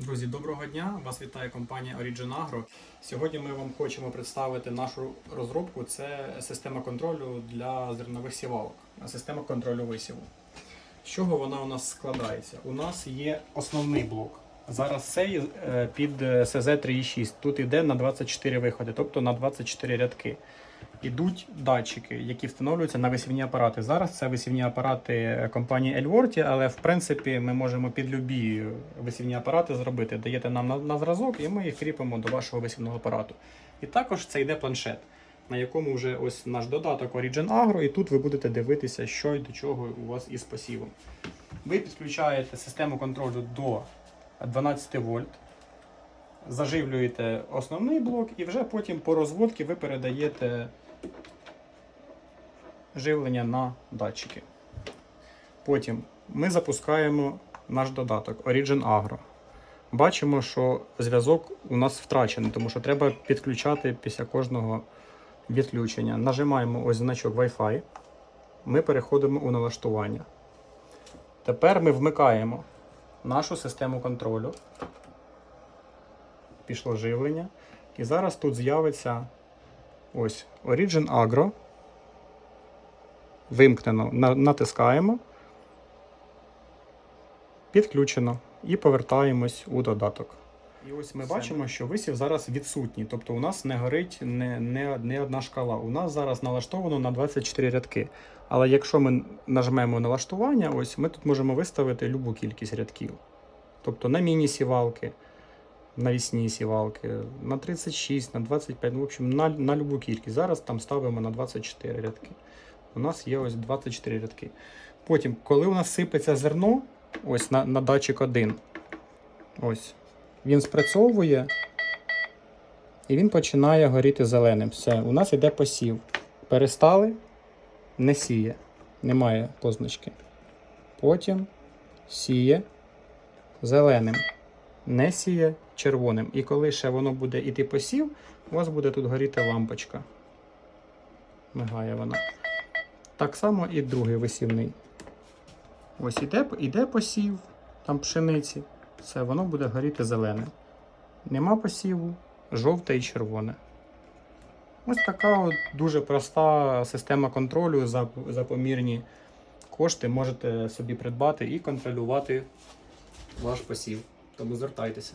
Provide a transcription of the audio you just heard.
Друзі, доброго дня! Вас вітає компанія Origin Agro. Сьогодні ми вам хочемо представити нашу розробку. Це система контролю для зернових сівалок, система контролю висіву. З чого вона у нас складається? У нас є основний блок. Зараз цей е, під СЗ-3.6. Тут йде на 24 виходи, тобто на 24 рядки. Ідуть датчики, які встановлюються на висівні апарати. Зараз це висівні апарати компанії Elworti, але в принципі ми можемо під любі висівні апарати зробити. Даєте нам на, на зразок, і ми їх кріпимо до вашого висівного апарату. І також це йде планшет, на якому вже ось наш додаток Origin Agro, і тут ви будете дивитися, що і до чого у вас із посівом. Ви підключаєте систему контролю до 12 вольт. Заживлюєте основний блок і вже потім по розводці ви передаєте живлення на датчики. Потім ми запускаємо наш додаток Origin Agro. Бачимо, що зв'язок у нас втрачений, тому що треба підключати після кожного відключення. Нажимаємо ось значок Wi-Fi. Ми переходимо у налаштування. Тепер ми вмикаємо нашу систему контролю. Пішло живлення. І зараз тут з'явиться ось Origin Agro. Вимкнено. Натискаємо. Підключено. І повертаємось у додаток. І ось ми Все. бачимо, що висів зараз відсутній. Тобто у нас не горить не, не, не одна шкала. У нас зараз налаштовано на 24 рядки. Але якщо ми нажмемо налаштування, ось ми тут можемо виставити любу кількість рядків. Тобто на міні-сівалки, навісні сівалки, на 36, на 25, ну, в общем, на, на любу кількість. Зараз там ставимо на 24 рядки. У нас є ось 24 рядки. Потім, коли у нас сипеться зерно, ось на, на датчик 1, ось, він спрацьовує і він починає горіти зеленим. Все, у нас йде посів. Перестали, не сіє, немає позначки. Потім сіє зеленим, не сіє червоним. І коли ще воно буде йти посів, у вас буде тут горіти лампочка. Мигає вона. Так само і другий висівний. Ось іде, іде посів, там пшениці. Все, воно буде горіти зеленим. Нема посіву, жовте і червоне. Ось така от дуже проста система контролю за, за помірні кошти можете собі придбати і контролювати ваш посів. Тому звертайтеся.